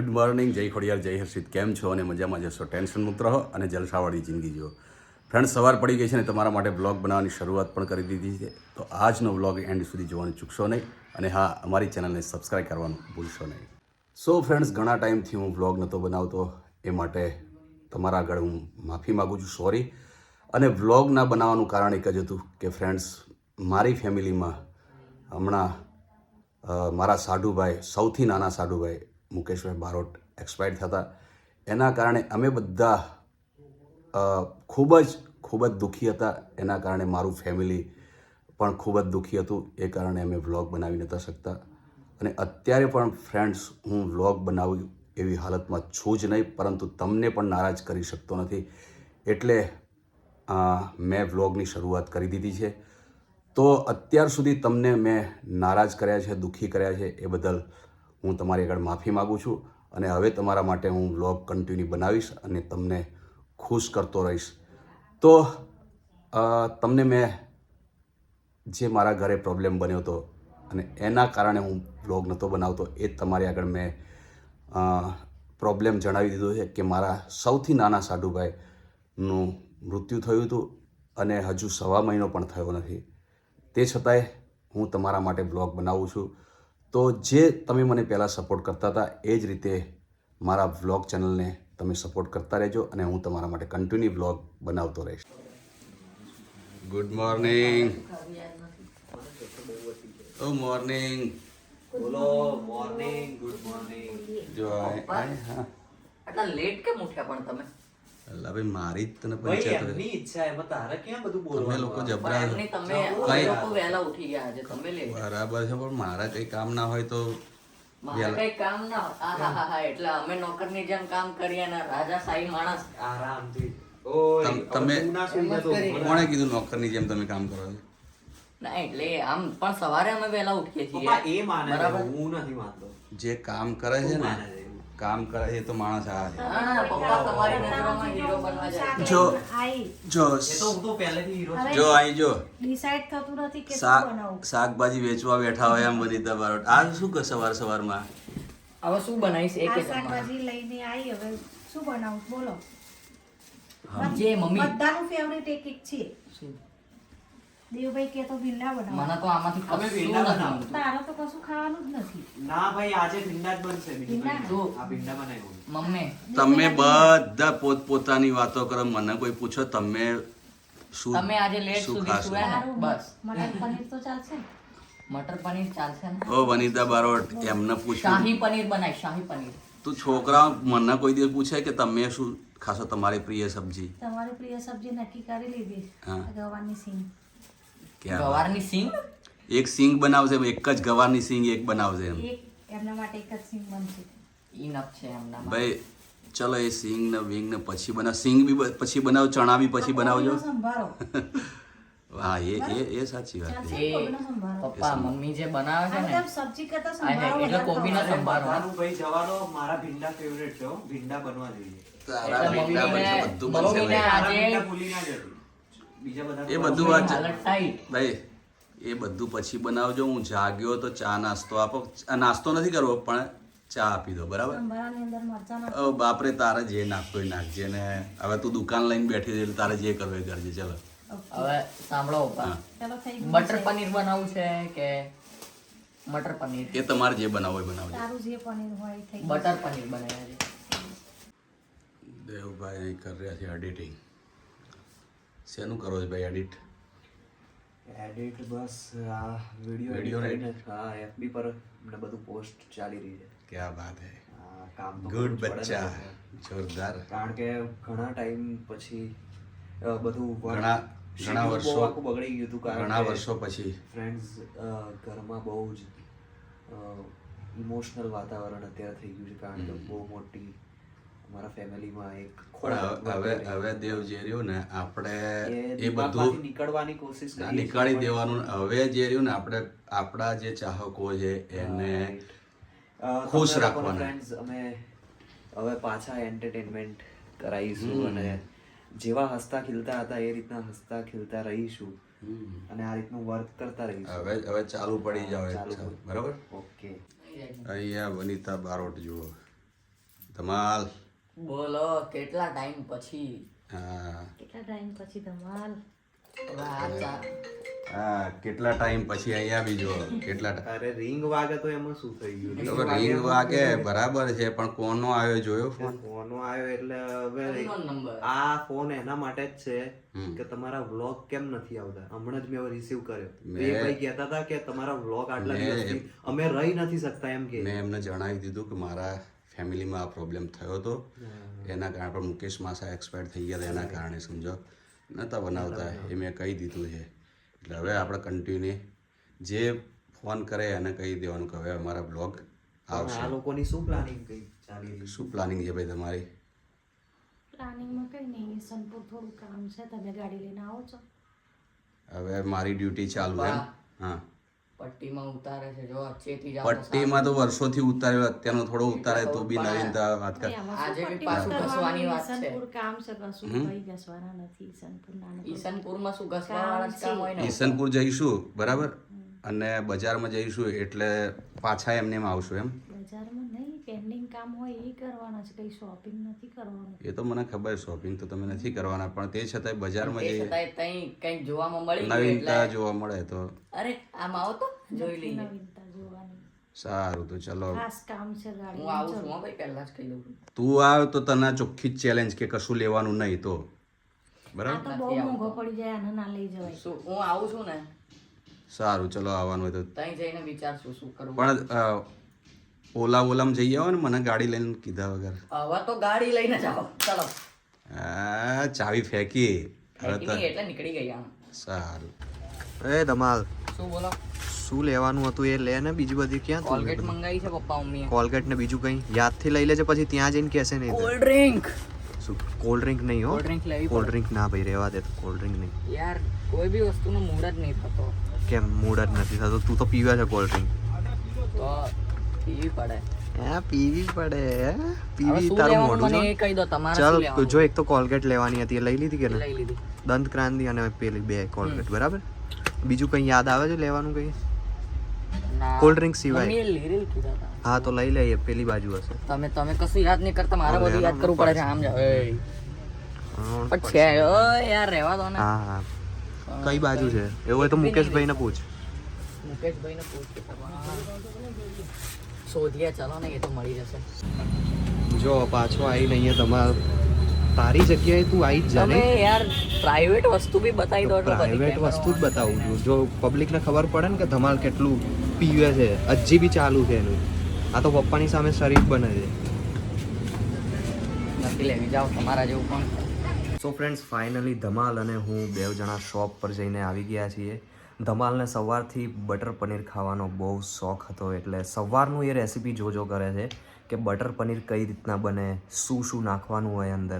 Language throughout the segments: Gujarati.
ગુડ મોર્નિંગ, જય ખોડિયાર, જય હર્ષિત. કેમ છો? અને મજામાં જશો? ટેન્શન મુક્ત રહો અને જલસાવાળી જિંદગી જીવો. ફ્રેન્ડ સવાર પડી ગઈ છે ને તમારા માટે બ્લોગ બનાવવાની શરૂઆત પણ કરી દીધી છે. તો આજનો બ્લોગ એન્ડ સુધી જોવાનું ચૂકશો નહીં. અને હા, અમારી ચેનલને સબસ્ક્રાઈબ કરવાનું ભૂલશો નહીં. સો ફ્રેન્ડ્સ, ઘણા ટાઈમથી હું બ્લોગ નહોતો બનાવતો. એ માટે તમારા આગળ હું માફી માગું છું. સોરી. અને વ્લોગ ના બનાવવાનું કારણ એક જ હતું કે ફ્રેન્ડ્સ, મારી ફેમિલીમાં હમણાં મારા સાઢુભાઈ સૌથી નાના સાઢુભાઈ મુકેશભાઈ બારોટ એક્સપાયર્ડ થતા. એના કારણે અમે બધા ખૂબ જ ખૂબ જ દુઃખી હતા. એના કારણે મારું ફેમિલી પણ ખૂબ જ દુઃખી હતું. એ કારણે અમે વ્લોગ બનાવી નહોતા શકતા. અને અત્યારે પણ ફ્રેન્ડ્સ હું વ્લોગ બનાવું એવી હાલતમાં છું જ નહીં, પરંતુ તમને પણ નારાજ કરી શકતો નથી. એટલે મેં વ્લોગની શરૂઆત કરી દીધી છે. તો અત્યાર સુધી તમને મેં નારાજ કર્યા છે, દુઃખી કર્યા છે એ બદલ હું તમારી આગળ માફી માગું છું અને હવે તમારા માટે હું વ્લોગ કન્ટિન્યુ બનાવીશ અને તમને ખુશ કરતો રહીશ. તો તમને મેં જે મારા ઘરે પ્રોબ્લેમ બન્યો હતો અને એના કારણે હું વ્લોગ નહોતો બનાવતો, એ તમારી આગળ મેં પ્રોબ્લેમ જણાવી દીધો છે કે મારા સૌથી નાના સાઢુભાઈનું મૃત્યુ થયું હતું અને હજુ સવા મહિનો પણ થયો નથી. તે છતાંય હું તમારા માટે બ્લોગ બનાવું છું. તો જે તમે મને પહેલાં સપોર્ટ કરતા હતા એ જ રીતે મારા વ્લોગ ચેનલને તમે સપોર્ટ કરતા રહેજો અને હું તમારા માટે કન્ટિન્યુ વ્લોગ બનાવતો રહીશ. ગુડ મોર્નિંગ ઓ મોર્નિંગ બોલો મોર્નિંગ ગુડ મોર્નિંગ જો આટલા લેટ કેમ ઉઠ્યા પણ તમે? અલા ભાઈ મારી જ તને પંચાયત એમની ઈચ્છા એ તારે કેમ બધું તમે લોકો જબરા તમે કઈ- લોકો વહેલા ઉઠી ગયા આજે તમે લે બરાબર છે પણ મારા કઈ કામ ના હોય તો મારે કઈ કામ ના હા હા હા એટલે અમે નોકરની જેમ કામ કરીએ ને રાજા સાઈ માણસ. આરામથી. ઓય તમ-. કોણે કીધું નોકરની જેમ તમે કામ કરો છો ના એટલે આમ પણ સવારે અમે વહેલા ઉઠીએ છીએ. એ માને બરાબર? હું નથી માનતો. જે કામ કરે છે ને. કામ કરે છે એ તો માણસ આ છે. હા પપ્પા તમારી નજરોમાં હીરો બનવા જાય. જો આઈ. જો એ તો હું તો પહેલેથી હીરો છું. જો અહીં જો. ડિસાઈડ થતું નથી કે શું શાક બનાવું. શાકભાજી વેચવા બેઠા હોય એમ બની તમારો આ શું કે સવાર સવારમાં? હવે શું બનાવીશ? એક શાકભાજી લઈને આવી હવે શું બનાવું? બોલો. જે મમ્મી બધાનું ફેવરેટ એક એક છે. શું? દેવભાઈ કે તો ભીંડા બનાવો. મને તો આમાંથી અમે ભીંડા નથી બનાવો. તો કશું ખાવાનું જ નથી. ના ભાઈ આજે ભીંડા જ બનશે ભીંડા? કંઈ આ ભીંડા બનાવ્યું. મમ્મી. તમે બધા પોતપોતાની વાતો કરો મને કોઈ પૂછો તમે શું તમે આજે લેટ સુધી? સુયા ને? બસ. મટર પનીર તો ચાલશે મટર પનીર ચાલશે ને? ઓ વનિતા બારોટ એમને પૂછ્યું. શાહી પનીર બનાય શાહી પનીર. તું છોકરા મને કોઈ દિવસ પૂછે કે તમે શું ખાશો તમારી પ્રિય સબ્જી? તમારી પ્રિય સબ્જી નક્કી કરી લીધી. હા. ગવાની વાત? ગવારની સિંગ? એક સિંગ બનાવશે એક જ ગવારની સિંગ એક બનાવશે એમ. એમના માટે એક જ સિંગ બનશે. ઇનફ છે એમના ભાઈ ચલો એ સિંગ ને વિંગ ને પછી બનાવ. સિંગ બી પછી બનાવો ચણા બી પછી બનાવજો. હા એ એ એ સાચી વાત છે. પપ્પા મમ્મી જે બનાવે છે ને. સબ્જી કરતા સંભારો એટલે કોબી કોબીનો ખવાય. સંભારો. ભાઈ જવાનો મારા ભીંડા ફેવરેટ છે ભીંડા બનવા જોઈએ. તારા ભીંડા બધું બનશે ભાઈ. આજે- ભૂલી ના જતી. બીજા બધા એ બધું વાત- ભાઈ એ બધું પછી બનાવજો હું જાગ્યો તો ચા નાસ્તો આપો. નાસ્તો નથી કરવો પણ ચા આપી દો બરાબર? બાપરે તારે જે નાખતો એ નાખજે ને હવે તું દુકાન લઈને બેઠી એટલે તારે જે કરવું એ કરજે ચલો. હવે સાંભળો બટર પનીર બનાવવું છે કે મટર પનીર? એ તમારે જે બનાવવું હોય બનાવજો. તારું જે પનીર હોય એ થઈ ગયું. બટર પનીર બનાવ્યા છે. દેવભાઈ કરી રહ્યા છે એડિટિંગ શેનું કરો છો ભાઈ એડિટ એડિટ બસ આ વીડિયો વિડિયો ને હા એફબી પર ને બધું પોસ્ટ ચાલી રહી છે. ક્યા બાત હે? કામ તો ગુડ બચ્ચા જોરદાર. કારણ કે ઘણા ટાઈમ પછી બધું ઘણા- ઘણા વર્ષો- આખું બગડી ગયું હતું કારણ ઘણા વર્ષો પછી. ફ્રેન્ડ્સ ઘરમાં બહુ જ ઇમોશનલ વાતાવરણ અત્યારે થઈ ગયું છે કારણ કે બહુ મોટી અમારા ફેમિલીમાં એક પણ હવે હવે દેવ જે રહ્યું ને આપણે એ બધું નીકળવાની કોશિશ નીકાળી દેવાનું. હવે જે રહ્યું ને આપણે આપણા જે ચાહકો છે એને ખુશ રાખવાના. ફ્રેન્ડ્સ અમે હવે પાછા એન્ટરટેનમેન્ટ કરાવીશું અને જેવા હસતા ખીલતા હતા એ રીતના હસતા ખીલતા રહીશું. અને આ રીતનું વર્ક કરતા રહીશું. હવે હવે ચાલુ પડી જાવ બરાબર? ઓકે અહીંયા વનિતા બારોટ જુઓ. ધમાલ. બોલો કેટલા ટાઈમ પછી? હા. કેટલા ટાઈમ પછી ધમાલ? હા કેટલા ટાઈમ પછી અહીંયા બીજો કેટલા અરે રિંગ વાગે તો એમાં શું થઈ ગયું? તો રીંગ વાગે બરાબર છે પણ કોનો આવ્યો જોયો ફોન કોનો આવ્યો એટલે હવે આ ફોન એના માટે જ છે કે તમારા વ્લોગ કેમ નથી આવતા? હમણાં જ મેં રિસીવ કર્યો. મેં- એ ભાઈ કહેતા હતા કે તમારા વ્લોગ આટલા દિવસથી અમે રહી નથી શકતા એમ કે. મેં એમને જણાવી દીધું કે મારા ફેમિલીમાં આ પ્રોબ્લેમ થયો હતો. એના કારણે પણ મુકેશ માસા એક્સપાયર થઈ ગયા હતા. એના કારણે સમજો. નહોતા બનાવતા. એ મેં કહી દીધું છે. એટલે હવે આપણે કન્ટિન્યુ જે ફોન કરે એને કહી દેવાનું કે હવે અમારા બ્લોગ આવશે આ લોકોની શું પ્લાનિંગ કઈ ચાલી શું પ્લાનિંગ છે ભાઈ તમારી? પ્લાનિંગમાં કંઈ નહીં. ઈસનપુર થોડું કામ છે. તમે ગાડી લઈને આવો છો. હવે મારી ડ્યુટી ચાલુ હા. પટ્ટીમાં ઉતારે છે. જો પટ્ટીમાં તો વર્ષોથી ઉતાર્યો અત્યારનો થોડો ઉતારે તો બી નવીનતા વાત કર. આજે બી પાછું ઘસવાની વાત છે. ઈસનપુર કામ છે કશું કઈ ઘસવાના નથી ઈસનપુર નાનું ઈસનપુરમાં શું ઘસવાવાળા કામ હોય ને? ઈસનપુર જઈશું બરાબર? અને બજારમાં જઈશું એટલે પાછા એમને એમ આવશું એમ? બજારમાં પેન્ડિંગ કામ હોય એ કરવાના છે કઈ શોપિંગ નથી કરવાનું. એ તો મને ખબર શોપિંગ તો તમે નથી કરવાના પણ તે છતાંય બજારમાં તે જઈએ છતાંય તઈ કંઈક જોવામાં મળી નવીનતા જોવા મળે તો. અરે આમ આવો તો જોઈ લઈએ. નવીનતા જોવાની. સારું તો ચલો. ખાસ કામ છે ગાડી હું આવું છું ભાઈ પહેલા જ કહી દઉં તું આવ તો તને ચોખ્ખી જ ચેલેન્જ કે કશું લેવાનું નહીં તો. બરાબર? તો બહુ મોંઘો પડી જાય આને ના લઈ જવાય. હું આવું છું ને? સારું ચલો આવવાનું હોય તો. ત્યાં જઈને વિચારશું શું કરવું. પણ ઓલા ઓલામાં જઈ આવો ને મને ગાડી લઈને કીધા વગર. હવે તો ગાડી લઈને જાઓ. ચલો. આ ચાવી ફેંકી. તો એટલે નીકળી ગઈ આમ. સારું. એ ધમાલ. શું બોલો? શું લેવાનું હતું એ લે ને બીજી બધી ક્યાં કોલગેટ મંગાવી છે પપ્પા મમ્મીએ. કોલગેટ ને બીજું કઈ? યાદથી લઈ લેજે પછી ત્યાં જઈને કહેશે નહીં તો. કોલ્ડ ડ્રિંક શું કોલ્ડ ડ્રિંક નહીં હો? કોલ્ડ ડ્રિંક લેવી કોલ્ડ ડ્રિંક ના ભાઈ રહેવા દે કોલ્ડ ડ્રિંક નહીં. યાર કોઈ બી વસ્તુનો મૂડ જ નહીં થતો. કેમ મૂડ જ નથી થતો? તું તો પીવા છે કોલ્ડ ડ્રિંક તો પીવી પડે. હે પીવી પડે પીવી તારું મોઢું મને કહી દો તમારે ચાલ લેવાનું? જો એક તો કોલગેટ લેવાની હતી એ લઈ લીધી કે લઈ લીધી. દંત ક્રાંતિ અને પેલી બે કોલગેટ બરાબર? બીજું કઈ યાદ આવે છે લેવાનું કઈ? કોલ્ડ ડ્રિંક સિવાય. હા તો લઈ લઈએ પેલી બાજુ હશે. તમે તમે કશું યાદ નહીં કરતા મારે બધું યાદ કરવું પડે છે આમ જાવ હા પણ છે યાર રહેવા દો ને. હા હા. કઈ બાજુ છે? એવું હોય તો મુકેશભાઈને પૂછ. મુકેશભાઈને પૂછવું શોધીએ ચલો ને એ તો મળી જશે. જો પાછો આવીને અહીંયા તમારે તારી જગ્યાએ તું આવી જ જાને યાર પ્રાઇવેટ વસ્તુ બી બતાવી દો પ્રાઇવેટ વસ્તુ જ બતાવું છું. જો પબ્લિકને ખબર પડે ને કે ધમાલ કેટલું પીવે છે. હજી બી ચાલુ છે એનું. આ તો પપ્પાની સામે શરીફ બને છે. નથી લેવી. જાઓ તમારા જેવું પણ. સો ફ્રેન્ડ્સ ફાઇનલી ધમાલ અને હું બે જણા શોપ પર જઈને આવી ગયા છીએ. ધમાલને સવારથી બટર પનીર ખાવાનો બહુ શોખ હતો, એટલે સવારનું એ રેસીપી જોજો કરે છે કે બટર પનીર કઈ રીતના બને, શું શું નાખવાનું હોય અંદર.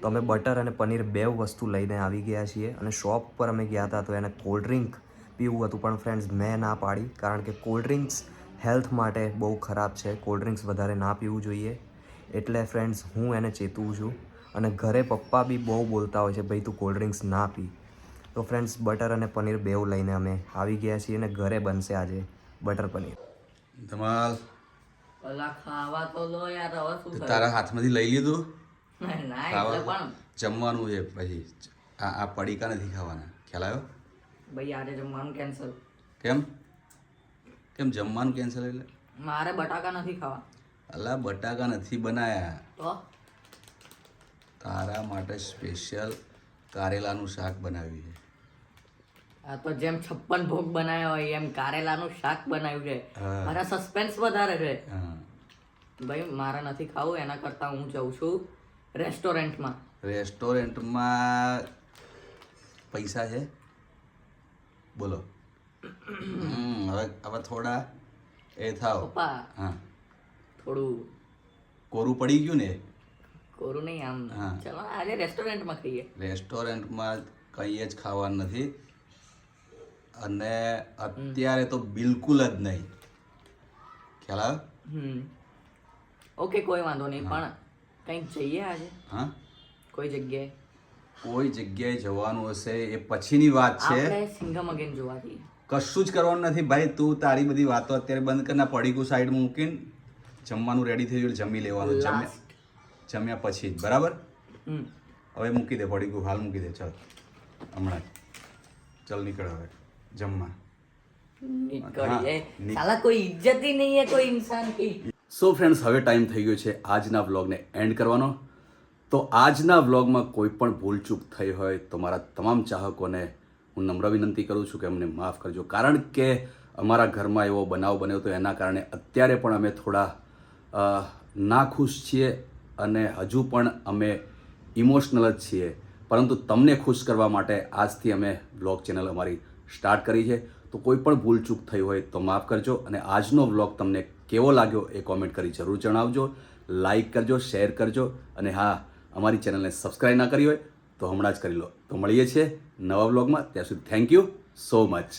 તો અમે બટર અને પનીર બે વસ્તુ લઈને આવી ગયા છીએ અને શોપ પર અમે ગયા હતા તો એને કોલ્ડ ડ્રિંક પીવું હતું, પણ ફ્રેન્ડ્સ મેં ના પાડી કારણ કે કોલ્ડ ડ્રિંક્સ હેલ્થ માટે બહુ ખરાબ છે, કોલ્ડ ડ્રિંક્સ વધારે ના પીવું જોઈએ. એટલે ફ્રેન્ડ્સ હું એને ચેતવું છું અને ઘરે પપ્પા બી બહુ બોલતા હોય છે, ભાઈ તું કોલ્ડ ડ્રિંક્સ ના પી. તો ફ્રેન્ડ્સ બટર અને પનીર બેવ લઈને અમે આવી ગયા છીએ અને ઘરે બનશે આજે બટર પનીર. ધમાલ. પેલા ખાવા તો લો યાર હવે શું થયું? તારા હાથમાંથી લઈ લીધું? જમવાનું છે પછી. આ આ પડીકા નથી ખાવાના. ખ્યાલ આવ્યો? ભાઈ આજે જમવાનું કેન્સલ કેમ? કેમ જમવાનું કેન્સલ એટલે? મારે બટાકા નથી ખાવા. અલા બટાકા નથી બનાયા. તારા માટે સ્પેશિયલ કારેલાનું શાક બનાવ્યું છે. આ તો જેમ છપ્પન ભોગ બનાવ્યા હોય એમ કારેલાનું શાક બનાવ્યું છે. મારા સસ્પેન્સ વધારે છે. ભાઈ મારે નથી ખાવું એના કરતાં હું જઉં છું રેસ્ટોરન્ટમાં. રેસ્ટોરન્ટમાં પૈસા છે? બોલો. હવે હવે થોડા એ થાવ હા. થોડું કોરું પડી ગયું ને? કોરું નહીં આમ. ચલો આજે રેસ્ટોરન્ટમાં ખાઈએ. રેસ્ટોરન્ટમાં કંઈ જ ખાવાનું નથી. અને અત્યારે તો બિલકુલ જ નહીં. ખ્યાલ આવે? હમ. ઓકે કોઈ વાંધો નહીં પણ કંઈક જઈએ આજે? હા? કોઈ જગ્યાએ? કોઈ જગ્યાએ જવાનું હશે એ પછીની વાત છે. આપણે સિંગમ અગેન જોવા જઈએ. કશું જ કરવાનું નથી ભાઈ તું તારી બધી વાતો અત્યારે બંધ કરના પડીકું સાઈડમાં મૂકીને જમવાનું રેડી થઈ ગયું જમી લેવાનું જમી જમ્યા પછી જ બરાબર? હમ. હવે મૂકી દે પડીકું હાલ મૂકી દે ચાલ. હમણાં ચાલ નીકળ હવે. જમવા. સો ફ્રેન્ડ્સ હવે ટાઈમ થઈ ગયો છે આજના વ્લોગને એન્ડ કરવાનો. તો આજના વ્લોગમાં કોઈ પણ ભૂલચૂક થઈ હોય તો મારા તમામ ચાહકોને હું નમ્ર વિનંતી કરું છું કે અમને માફ કરજો. કારણ કે અમારા ઘરમાં એવો બનાવ બન્યો તો એના કારણે અત્યારે પણ અમે થોડા નાખુશ છીએ અને હજુ પણ અમે ઇમોશનલ જ છીએ. પરંતુ તમને ખુશ કરવા માટે આજથી અમે બ્લોગ ચેનલ અમારી સ્ટાર્ટ કરી છે. તો કોઈ પણ ભૂલચૂક થઈ હોય તો માફ કરજો અને આજનો વ્લોગ તમને કેવો લાગ્યો એ કોમેન્ટ કરી જરૂર જણાવજો. લાઈક કરજો શેર કરજો અને હા, અમારી ચેનલને સબસ્ક્રાઈબ ના કરી હોય તો હમણાં જ કરી લો. તો મળીએ છીએ નવા વ્લોગમાં. ત્યાં સુધી થેન્ક યુ સો મચ